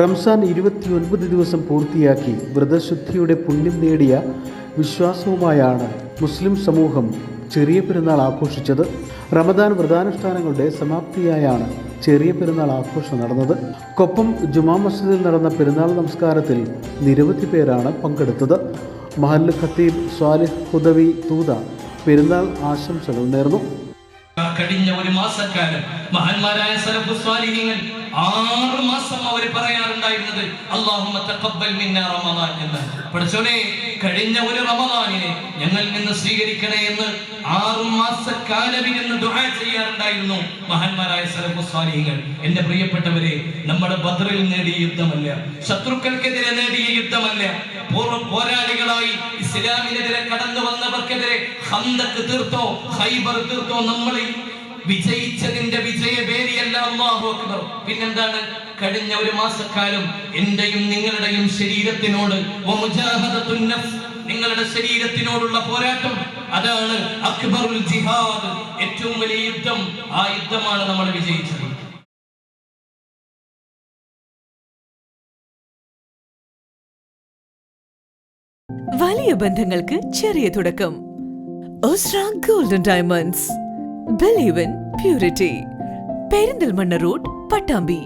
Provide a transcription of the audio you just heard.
റംസാൻ ഇരുപത്തിയൊൻപത് ദിവസം പൂർത്തിയാക്കി വ്രതശുദ്ധിയുടെ പുണ്യം നേടിയ വിശ്വാസവുമായാണ് മുസ്ലിം സമൂഹം ചെറിയ പെരുന്നാൾ ആഘോഷിച്ചത്. റമദാൻ വ്രതാനുഷ്ഠാനങ്ങളുടെ സമാപ്തിയായാണ് ചെറിയ പെരുന്നാൾ ആഘോഷം നടന്നത്. കൊപ്പം ജുമാ മസ്ജിദിൽ നടന്ന പെരുന്നാൾ നമസ്കാരത്തിൽ നിരവധി പേരാണ് പങ്കെടുത്തത്. മഹല്ല് ഖത്തീബ് സ്വാലിഹ് ഹുദവി തൂത പെരുന്നാൾ ആശംസകൾ നേർന്നു. കഴിഞ്ഞ ഒരു മാസക്കാലം മഹാന്മാരായ സലഫു ആറ് മാസം അവർ പറയാറുണ്ടായിരുന്നത് അള്ളാഹുമ്മ തഖബ്ബൽ റമദാൻ എന്ന്. പഠിച്ചോനെ കഴിഞ്ഞ ഒരു റമദാനിനെ ഞങ്ങളിൽ നിന്ന് സ്വീകരിക്കണേ എന്ന് ആറ് മാസക്കാലം ഇരുന്ന് ദുആ ചെയ്യാറുണ്ടായിരുന്നു. മഹാന്മാരായ സലഫു സ്വാലിഹീങ്ങൾ എന്റെ പ്രിയപ്പെട്ടവരെ നമ്മുടെ ബദ്റിൽ നേടിയ യുദ്ധമല്ല ശത്രുക്കൾക്കെതിരെ നേടിയ യുദ്ധമല്ല. പൂർവ പോരാളികളായി ഇസ്ലാമിനെതിരെ കടന്നു വന്നവർക്കെതിരെ ഹന്തക്ക് തീർത്തോ ഹൈബർ തീർത്തോ നമ്മൾ വിജയിച്ചതിന്റെ വിജയവേദിയല്ല അക്ബർ പിന്നെന്താണ്? കഴിഞ്ഞ ഒരു മാസക്കാലം എന്റെയും നിങ്ങളുടെയും ശരീരത്തിനോട് നിങ്ങളുടെ ശരീരത്തിനോടുള്ള പോരാട്ടം. അതാണ് അക്ബറുൽ ജിഹാദ്. ഏറ്റവും വലിയ യുദ്ധം. ആ യുദ്ധമാണ് നമ്മൾ വിജയിച്ചത്. വലിയ ബന്ധങ്ങൾക്ക് ചെറിയ തുടക്കം. Golden Diamonds purity Perinthalmanna road Pattambi.